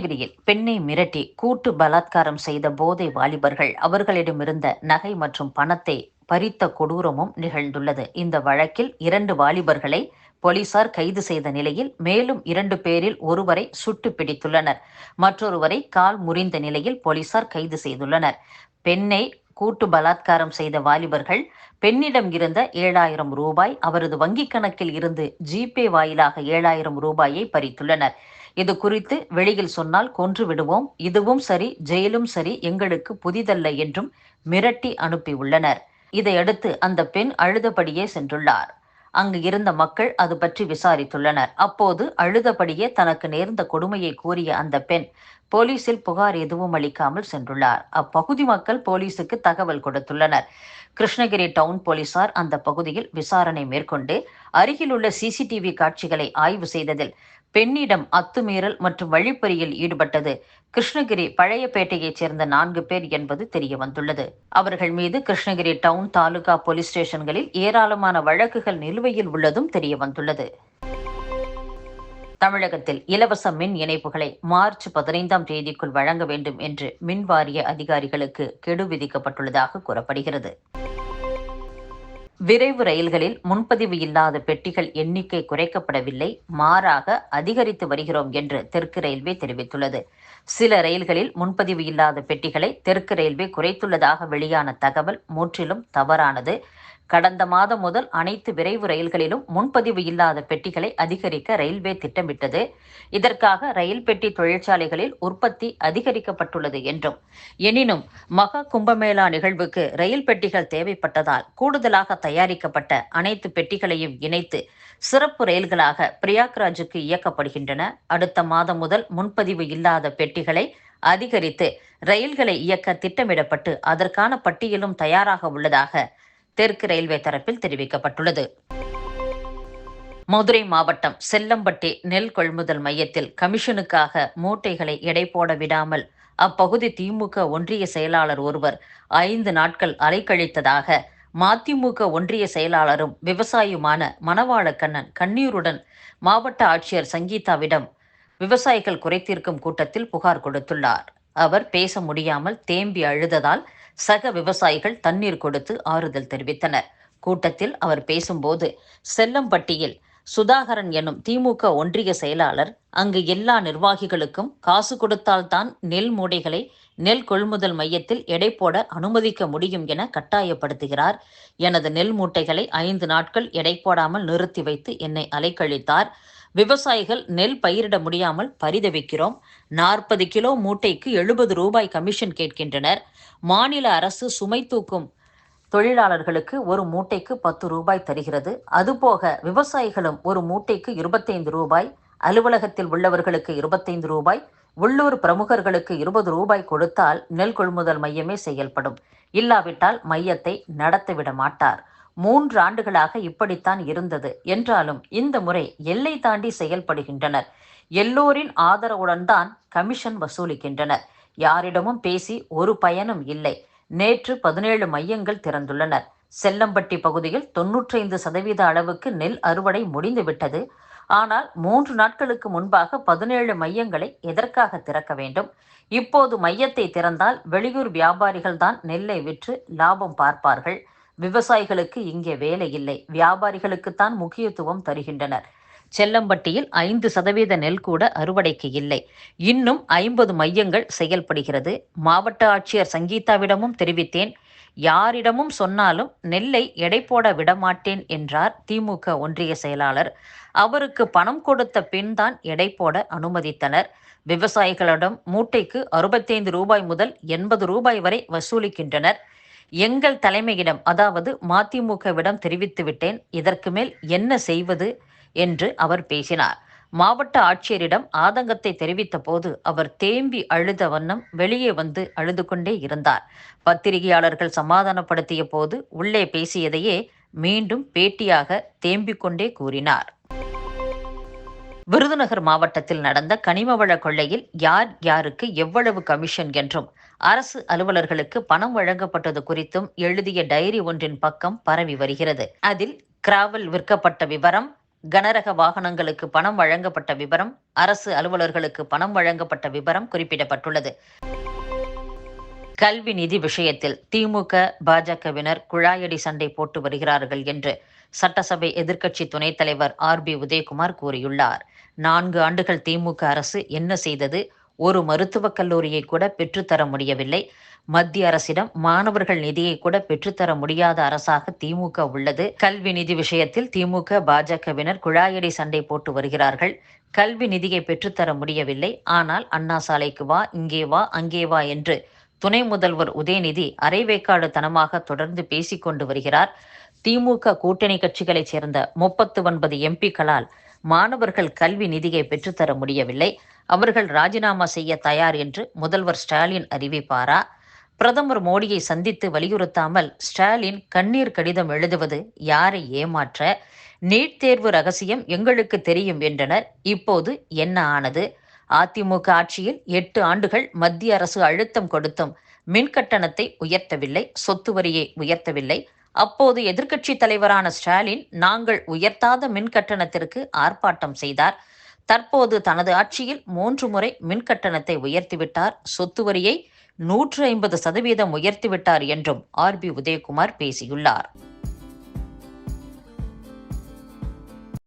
கிருஷ்ணகிரியில் பெண்ணை மிரட்டி கூட்டு பலாத்காரம் செய்த போதை வாலிபர்கள் அவர்களிடமிருந்த நகை மற்றும் பணத்தை பறித்த கொடூரமும் நிகழ்ந்துள்ளது. இந்த வழக்கில் இரண்டு வாலிபர்களை போலீசார் கைது செய்த நிலையில் மேலும் இரண்டு பேரில் ஒருவரை சுட்டு பிடித்துள்ளனர். மற்றொருவரை கால் முறிந்த நிலையில் போலீசார் கைது செய்துள்ளனர். பெண்ணை கூட்டு பலாத்காரம் செய்த வாலிபர்கள் பெண்ணிடம் இருந்த ஏழாயிரம் ரூபாய் அவரது வங்கிக் கணக்கில் இருந்து ஜிபே வாயிலாக ஏழாயிரம் ரூபாயை பறித்துள்ளனர். இது குறித்து வெளியில் சொன்னால் கொன்று விடுவோம். இதுவும் சரி ஜெயிலும் சரி எங்களுக்கு புதிதல்ல என்றும் மிரட்டி அனுப்பியுள்ளனர். இதையடுத்து அந்த பெண் அழுதபடியே சென்றுள்ளார். அங்கு இருந்த மக்கள் அது பற்றி விசாரித்துள்ளனர். அப்போது அழுதபடியே தனக்கு நேர்ந்த கொடுமையை கூறிய அந்த பெண் போலீசில் புகார் எதுவும் அளிக்காமல் சென்றுள்ளார். அப்பகுதி மக்கள் போலீசுக்கு தகவல் கொடுத்துள்ளனர். கிருஷ்ணகிரி டவுன் போலீசார் அந்த பகுதியில் விசாரணை மேற்கொண்டு அருகிலுள்ள சிசிடிவி காட்சிகளை ஆய்வு செய்ததில் பெண்ணிடம் அத்துமீறல் மற்றும் வழிப்பறியில் ஈடுபட்டது. கிருஷ்ணகிரி பழையப்பேட்டையைச் சேர்ந்த நான்கு பேர் என்பது தெரிய வந்துள்ளது. அவர்கள் மீது கிருஷ்ணகிரி டவுன் தாலுகா போலீஸ் ஸ்டேஷன்களில் ஏராளமான வழக்குகள் நிலுவையில் உள்ளதும் தெரிய வந்துள்ளது. தமிழகத்தில் இலவச மின் இணைப்புகளை மார்ச் பதினைந்தாம் தேதிக்குள் வழங்க வேண்டும் என்று மின் வாரிய அதிகாரிகளுக்கு கெடு விதிக்கப்பட்டுள்ளதாக கூறப்படுகிறது. விரைவு ரயில்களில் முன்பதிவு இல்லாத பெட்டிகள் எண்ணிக்கை குறைக்கப்படவில்லை. மாறாக அதிகரித்து வருகிறோம் என்று தெற்கு ரயில்வே தெரிவித்துள்ளது. சில ரயில்களில் முன்பதிவு இல்லாத பெட்டிகளை தெற்கு ரயில்வே குறைத்துள்ளதாக வெளியான தகவல் முற்றிலும் தவறானது. கடந்த மாதம் முதல் அனைத்து விரைவு ரயில்களிலும் முன்பதிவு இல்லாத பெட்டிகளை அதிகரிக்க ரயில்வே திட்டமிட்டது. இதற்காக ரயில் பெட்டி தொழிற்சாலைகளில் உற்பத்தி அதிகரிக்கப்பட்டுள்ளது என்றும் எனினும் மகா கும்பமேளா நிகழ்வுக்கு ரயில் பெட்டிகள் தேவைப்பட்டதால் கூடுதலாக தயாரிக்கப்பட்ட அனைத்து பெட்டிகளையும் இணைத்து சிறப்பு ரயில்களாக பிரயாக்ராஜுக்கு இயக்கப்படுகின்றன. அடுத்த மாதம் முதல் முன்பதிவு இல்லாத பெட்டிகளை அதிகரித்து ரயில்களை இயக்க திட்டமிடப்பட்டு அதற்கான பட்டியலும் தயாராக உள்ளதாக தெற்கு ரயில்வே தரப்பில் தெரிவிக்கப்பட்டுள்ளது. மதுரை மாவட்டம் செல்லம்பட்டி நெல் கொள்முதல் மையத்தில் கமிஷனுக்காக மூட்டைகளை எடை போட விடாமல் அப்பகுதி திமுக ஒன்றிய செயலாளர் ஒருவர் ஐந்து நாட்கள் அலைக்கழித்ததாக மதிமுக ஒன்றிய செயலாளரும் விவசாயியுமான மணவாளக்கண்ணன் கண்ணீருடன் மாவட்ட ஆட்சியர் சங்கீதாவிடம் விவசாயிகள் குறைத்தீர்க்கும் கூட்டத்தில் புகார் கொடுத்துள்ளார். அவர் பேச முடியாமல் தேம்பி அழுததால் சக விவசாயிகள் தண்ணீர் கொடுத்து ஆறுதல் தெரிவித்தனர். கூட்டத்தில் அவர் பேசும்போது செல்லம்பட்டியில் சுதாகரன் எனும் திமுக ஒன்றிய செயலாளர் அங்கு எல்லா நிர்வாகிகளுக்கும் காசு கொடுத்தால்தான் நெல் மூடைகளை நெல் கொள்முதல் மையத்தில் எடை போட அனுமதிக்க முடியும் என கட்டாயப்படுத்துகிறார். எனது நெல் மூட்டைகளை ஐந்து நாட்கள் எடை போடாமல் நிறுத்தி வைத்து என்னை அலைக்கழித்தார். விவசாயிகள் நெல் பயிரிட முடியாமல் பரிதவிக்கிறோம். நாற்பது கிலோ மூட்டைக்கு எழுபது ரூபாய் கமிஷன் கேட்கின்றனர். மாநில அரசு சுமை தூக்கும் தொழிலாளர்களுக்கு ஒரு மூட்டைக்கு பத்து ரூபாய் தருகிறது. அதுபோக விவசாயிகளும் ஒரு மூட்டைக்கு இருபத்தைந்து ரூபாய் அலுவலகத்தில் உள்ளவர்களுக்கு இருபத்தைந்து ரூபாய் உள்ளூர் பிரமுகர்களுக்கு இருபது ரூபாய் கொடுத்தால் நெல் கொள்முதல் மையமே செயல்படும். இல்லாவிட்டால் மையத்தை நடத்திவிட மாட்டார். மூன்று ஆண்டுகளாக இப்படித்தான் இருந்தது. என்றாலும் இந்த முறை எல்லை தாண்டி செயல்படுகின்றனர். எல்லோரின் ஆதரவுடன் தான் கமிஷன் வசூலிக்கின்றனர். யாரிடமும் பேசி ஒரு பயனும் இல்லை. நேற்று பதினேழு மையங்கள் திறந்துள்ளனர். செல்லம்பட்டி பகுதியில் தொன்னூற்றைந்து சதவீத அளவுக்கு நெல் அறுவடை முடிந்துவிட்டது. ஆனால் மூன்று நாட்களுக்கு முன்பாக பதினேழு மையங்களை எதற்காக திறக்க வேண்டும்? இப்போது மையத்தை திறந்தால் வெளியூர் வியாபாரிகள் தான் நெல்லை விற்று லாபம் பார்ப்பார்கள். விவசாயிகளுக்கு இங்கே வேலை இல்லை. வியாபாரிகளுக்குத்தான் முக்கியத்துவம் தருகின்றனர். செல்லம்பட்டியில் ஐந்து சதவீத நெல் கூட அறுவடைக்கு இல்லை. இன்னும் ஐம்பது மையங்கள் செயல்படுகிறது. மாவட்ட ஆட்சியர் சங்கீதாவிடமும் தெரிவித்தேன். யாரிடமும் சொன்னாலும் நெல்லை எடை போட விடமாட்டேன் என்றார் திமுக ஒன்றிய செயலாளர். அவருக்கு பணம் கொடுத்த பின் தான் எடை போட அனுமதித்தனர். விவசாயிகளிடம் மூட்டைக்கு அறுபத்தைந்து ரூபாய் முதல் எண்பது ரூபாய் வரை வசூலிக்கின்றனர். எங்கள் தலைமையிடம் அதாவது மதிமுகவிடம் தெரிவித்துவிட்டேன் இதற்கு மேல் என்ன செய்வது என்று அவர் பேசினார். மாவட்ட ஆட்சியரிடம் ஆதங்கத்தை தெரிவித்த போது அவர் தேம்பி அழுத வண்ணம் வெளியே வந்து அழுது கொண்டே இருந்தார். பத்திரிகையாளர்கள் சமாதானப்படுத்திய போது உள்ளே பேசியதையே மீண்டும் பேட்டியாக தேம்பிக் கொண்டே கூறினார். விருதுநகர் மாவட்டத்தில் நடந்த கனிமவள கொள்ளையில் யார் யாருக்கு எவ்வளவு கமிஷன் என்றும் அரசு அலுவலர்களுக்கு பணம் வழங்கப்பட்டது குறித்தும் எழுதிய டைரி ஒன்றின் பக்கம் பரவி வருகிறது. அதில் கிராவல் விற்கப்பட்ட விவரம் கனரக வாகனங்களுக்கு பணம் வழங்கப்பட்ட விவரம் அரசு அலுவலர்களுக்கு பணம் வழங்கப்பட்ட விவரம் குறிப்பிடப்பட்டுள்ளது. கல்வி நிதி விஷயத்தில் திமுக பாஜகவினர் குழாயடி சண்டை போட்டு வருகிறார்கள் என்று சட்டசபை எதிர்க்கட்சி துணைத் தலைவர் ஆர் பி உதயகுமார் கூறியுள்ளார். நான்கு ஆண்டுகள் திமுக அரசு என்ன செய்தது? ஒரு மருத்துவக் கல்லூரியை கூட பெற்றுத்தர முடியவில்லை. மத்திய அரசிடம் மாணவர்கள் நிதியை கூட பெற்றுத்தர முடியாத அரசாக திமுக உள்ளது. கல்வி நிதி விஷயத்தில் திமுக பாஜகவினர் குழாயடி சண்டை போட்டு வருகிறார்கள். கல்வி நிதியை பெற்றுத்தர முடியவில்லை. ஆனால் அண்ணா சாலைக்கு வா இங்கே வா அங்கே வா என்று துணை முதல்வர் உதயநிதி அரைவேக்காடு தனமாக தொடர்ந்து பேசிக்கொண்டு வருகிறார். திமுக கூட்டணி கட்சிகளைச் சேர்ந்த முப்பத்து ஒன்பது எம்பிக்களால் மாணவர்கள் கல்வி நிதியை பெற்றுத்தர முடியவில்லை. அவர்கள் ராஜினாமா செய்ய தயார் என்று முதல்வர் ஸ்டாலின் அறிவிப்பாரா? பிரதமர் மோடியை சந்தித்து வலியுறுத்தாமல் ஸ்டாலின் கண்ணீர் கடிதம் எழுதுவது யாரை ஏமாற்ற? நீட் தேர்வு ரகசியம் எங்களுக்கு தெரியும் என்றனர். இப்போது என்ன ஆனது? அதிமுக ஆட்சியில் எட்டு ஆண்டுகள் மத்திய அரசு அழுத்தம் கொடுத்தும் மின் கட்டணத்தை உயர்த்தவில்லை சொத்து வரியை உயர்த்தவில்லை. அப்போது எதிர்க்கட்சி தலைவரான ஸ்டாலின் நாங்கள் உயர்த்தாத மின் கட்டணத்திற்கு ஆர்ப்பாட்டம் செய்தார். தற்போது தனது ஆட்சியில் மூன்று முறை மின் கட்டணத்தை உயர்த்திவிட்டார். சொத்து வரியை நூற்று ஐம்பது சதவீதம் உயர்த்திவிட்டார் என்றும் ஆர் பி உதயகுமார் பேசியுள்ளார்.